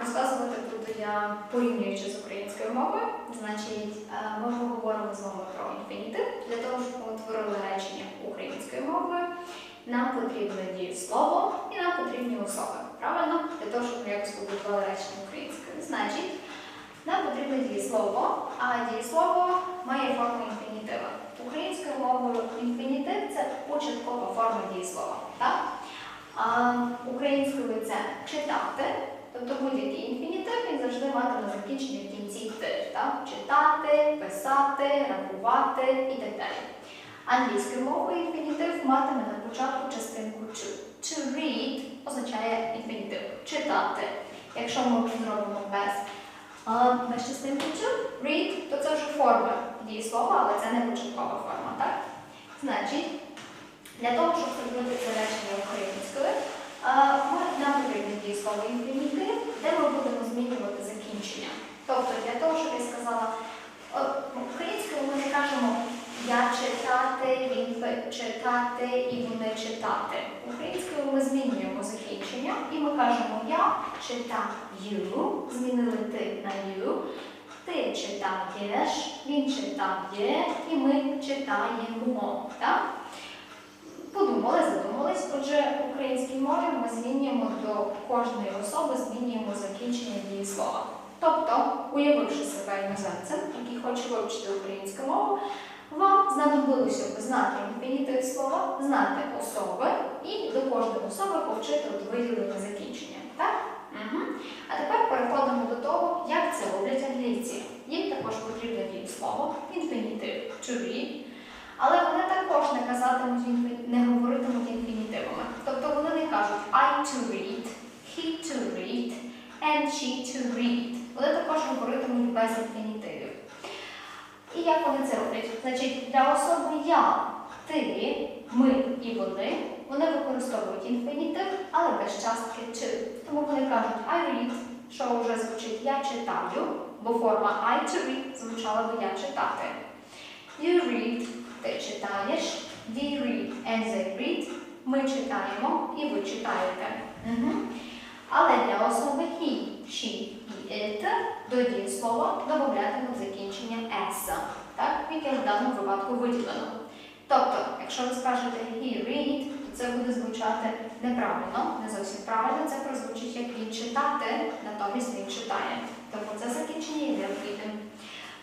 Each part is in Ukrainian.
розказувати буду я порівнюючи з українською мовою. Значить, а, ми поговоримо з вами про інфінітив. Для того, щоб ми утворили речення українською мовою, нам потрібно дієслово і нам потрібні особи. Правильно? Для того, щоб ми якось побудували речення українською. Значить, нам потрібно дієслово, а дієслово має форму інфінітива. Українською мовою інфінітив це початкова форма дієслова. Так? Українською це читати, тобто будь-який інфінітив він завжди матиме закінчення в кінці ти. Читати, писати, рахувати і так далі. Англійською мовою інфінітив матиме на початку частинку to. To read означає інфінітив читати. Якщо ми зробимо без без частинки to, read, то це вже форма дієслова, але це не початкова форма, так? Значить, для того, щоб зробити це речення українською, ми- нам потрібно дієслово інфінітив, де ми будемо змінювати закінчення. Тобто, для того, щоб я сказала, українською ми не кажемо я читати, він читати і вони читати. Українською ми змінюємо закінчення і ми кажемо я читаю, змінили ти на ю, ти читаєш, він читає і ми читаємо. Так? Подумали, задумались. Отже, в українській мові ми змінюємо до кожної особи, змінюємо закінчення дієслова. Тобто, уявивши себе іноземцем, який хоче вивчити українську мову, вам знадобилося б знати інфінітив слова, знати особи і до кожної особи повчити от виділення закінчення. Так? Угу. А тепер переходимо до того, як це роблять англійці. Їм також потрібно дієслово, інфінітив to read, але вони також не казатимуть не говоритимуть інфінітивами. Тобто вони не кажуть I to read, he to read, and she to read. Вони також говоритимуть без інфінітивів. І як вони це роблять? Значить, для особи я, ти, ми і вони, вони використовують інфінітив, але без частки to. Тому вони кажуть I read, що вже звучить я читаю, бо форма I to read звучала би я читати. You read, ти читаєш, we read and they read, ми читаємо і ви читаєте. Але для особи he, she і it до дієслова додатимуть закінчення s, яке в даному випадку виділено. Тобто, якщо ви скажете he read, то це буде звучати неправильно, не зовсім правильно, це прозвучить як він читати, натомість він читає. Тобто це закінчення є необхідним.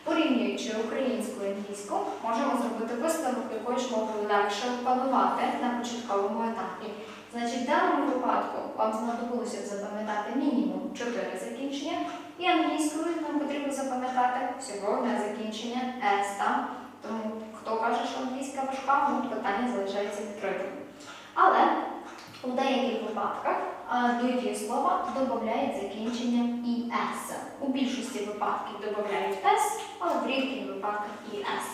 Порівнюючи українську і англійську, можемо зробити висновок, якою ж мовою легше опанувати на початковому етапі. Значить, в даному випадку вам знадобилося запам'ятати мінімум 4 закінчення, і англійською нам потрібно запам'ятати всього одне закінчення так? Тому хто каже, що англійська важка, ну, питання залишається відкритим. Але у деяких випадках а, до дієслова додають закінчення «es». У більшості випадків додають «s», але в рідких випадках «es».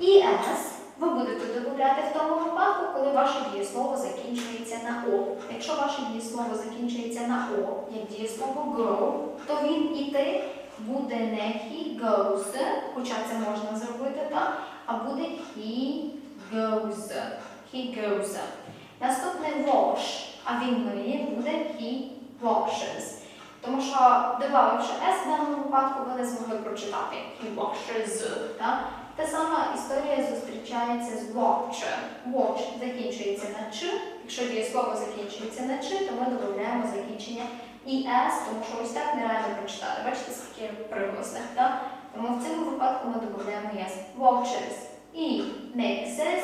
«es» ви будете додати в тому випадку, коли ваше дієслово закінчується на О. Якщо ваше дієслово закінчується на О, як дієслово go, то він іти буде не he goes, хоча це можна зробити так, а буде he goes. He goes. Наступне wash, а він миє, буде he washes. Тому що, додавши S в даному випадку, ви не змогли прочитати he washes. Так? Та сама історія зустрічається з watch. Watch закінчується на ч. Якщо дієслово закінчується на ч, то ми додаємо закінчення «es», тому що ось так нереально прочитати. Бачите, скільки приголосних, так? Тому в цьому випадку ми додаємо «es». Watches. І mixes,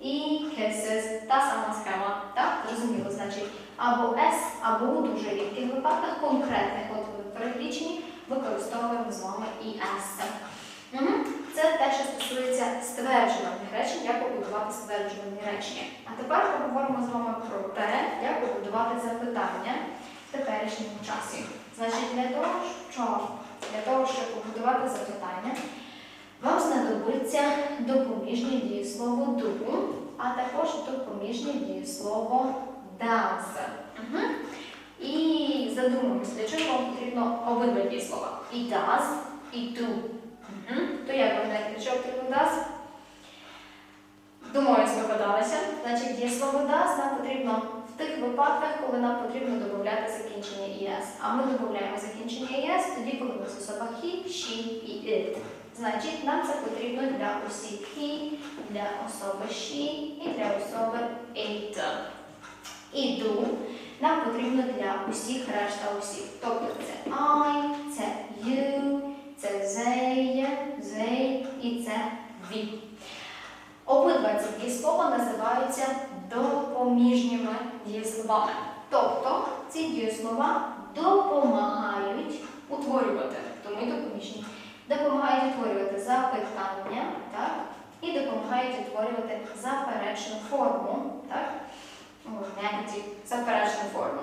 і kisses. Та сама схема. Так? Зрозуміло, значить, або S, або у дуже рідких випадках конкретних, от в переліченні, використовуємо з вами і S. Мгм. Це те, що стосується стверджувальних речень, як побудувати стверджувальні речення. А тепер поговоримо з вами про те, як побудувати запитання в теперішньому часі. Значить, для того, що для того, щоб побудувати запитання, вам знадобиться допоміжне дієслово do, а також допоміжне дієслово does. Мгм. І задумуємося, для чого вам потрібно обидва дієслова. І does, і. Мгм. То does? Думаю, здогадалися. Значить, дієслово does нам потрібно в тих випадках, коли нам потрібно додати закінчення «es». А ми додаємо закінчення «es» тоді, коли у нас особа he, she і it. Значить, нам це потрібно для усіх he, для особи she і для особи it. І do нам потрібно для усіх решта усіх. Тобто це I, це you, це they, they і це we. Обидва ці дієслова називаються допоміжніми дієсловами. Тобто ці дієслова допомагають утворювати, тому й допоміжні, допомагають утворювати запитання, так? і допомагають утворювати заперечну форму, так? Negative, заперечну форму.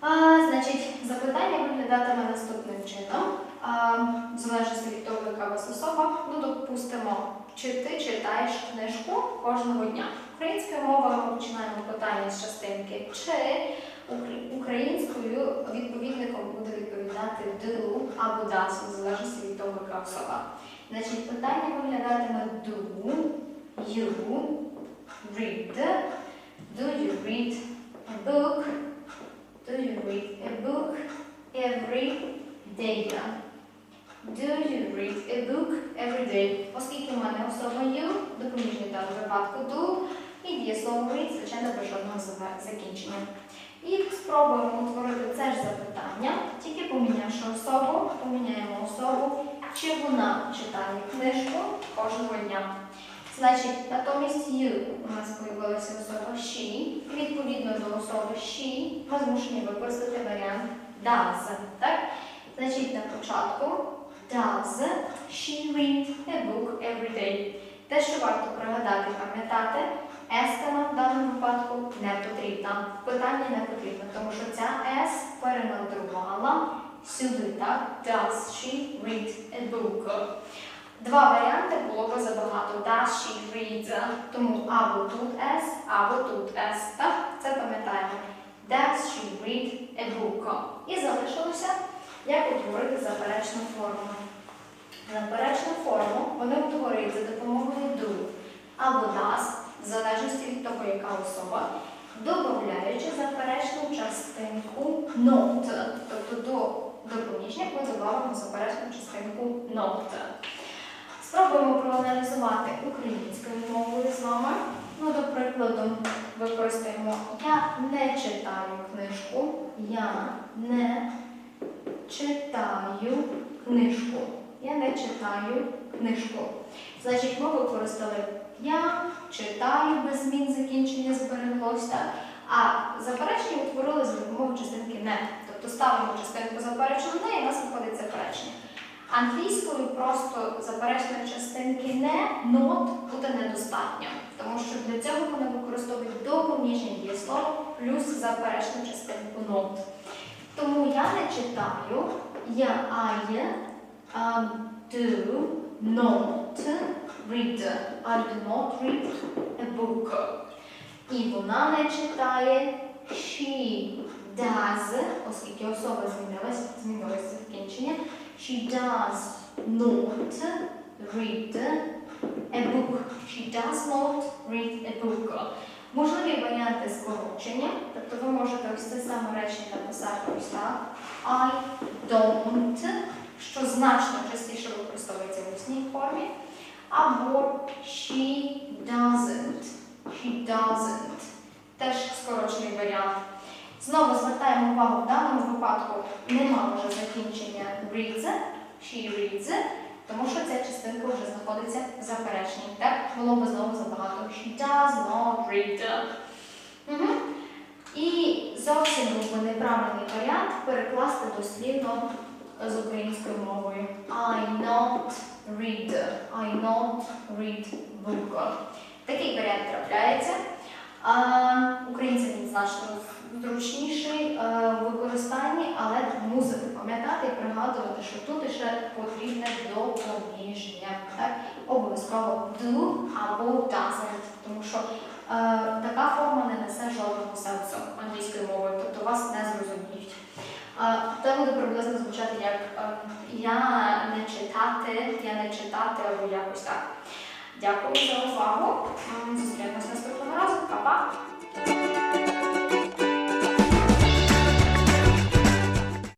А, значить, запитання виглядатиме наступним чином. А, в залежності від того, яка у вас особа, ну, допустимо, чи ти читаєш книжку кожного дня. Українською мовою ми починаємо питання з частинки чи українською відповідником буде відповідати do або does, в залежності того. Значить, питання виглядатиме do, you, read, do you read a book, do you read a book every day? Do you read a book every day? Оскільки в мене особа you, допоміжний в випадку do, і дієслово read, звичайно, без жодного закінчення. І спробуємо утворити це ж запитання, тільки помінявши особу, поміняємо особу, чи вона читає книжку кожного дня. Значить, натомість you у нас з'явилася особа she, відповідно до особи she ми змушені використати варіант does. Так? Значить, на початку Does she read a book every day? Те, що варто пригадати, пам'ятати, еска нам в даному випадку не потрібна. Питання не потрібно, тому що ця S перенавдрувала сюди, так? Does she read a book? Два варіанти було би забагато. Does she read? Тому або тут S, або тут S. Так? Це пам'ятаємо. Does she read a book? І залишилося як утворити заперечну форму? Заперечну форму вони утворюють за допомогою do або does, в залежності від того, яка особа, додаючи заперечну частинку not. Тобто до допоміжних ми додаємо заперечну частинку not. Спробуємо проаналізувати українською мовою з вами. Ну, до прикладу, використаємо Я не читаю книжку. Я не читаю книжку. Я не читаю книжку. Значить, ми використали я читаю без змін закінчення збереглося, а заперечення утворили за допомогою частинки не. Тобто ставимо частинку заперечну не і у нас виходить заперечення. Англійською просто заперечної частинки не not буде недостатньо, тому що для цього вони використовують допоміжні дієслово плюс заперечну частинку not. Тому я не читаю, я I um, do not read. I do not read a book. І вона не читає she does, оскільки особа змінилась, змінилось закінчення. She does not read a book. She does not read a book. Можливі варіанти скорочення, тобто ви можете ось це саме речення написати ось так. I don't, що значно частіше використовується в усній формі. Або she doesn't. She doesn't. Теж скорочений варіант. Знову звертаємо увагу, в даному випадку нема вже закінчення reads, she reads, тому що ця частинка вже знаходиться в запереченні. Так, було б знову забагато. She does not read. Угу. І зовсім був би неправильний варіант перекласти дослівно з українською мовою. I not read. I not read book. Такий варіант трапляється. А, Українцям він значно зручніший е, в використанні, але мусите пам'ятати і пригадувати, що тут ще потрібне допоміження. Обов'язково do або doesn't, тому що е, така форма не несе жодного сенсу англійською мовою, тобто вас не зрозуміють. Е, Це буде приблизно звучати як я не читати, я не читати або якось так. Дякую за увагу. М, Зустрінемось наступного разу. Па-па!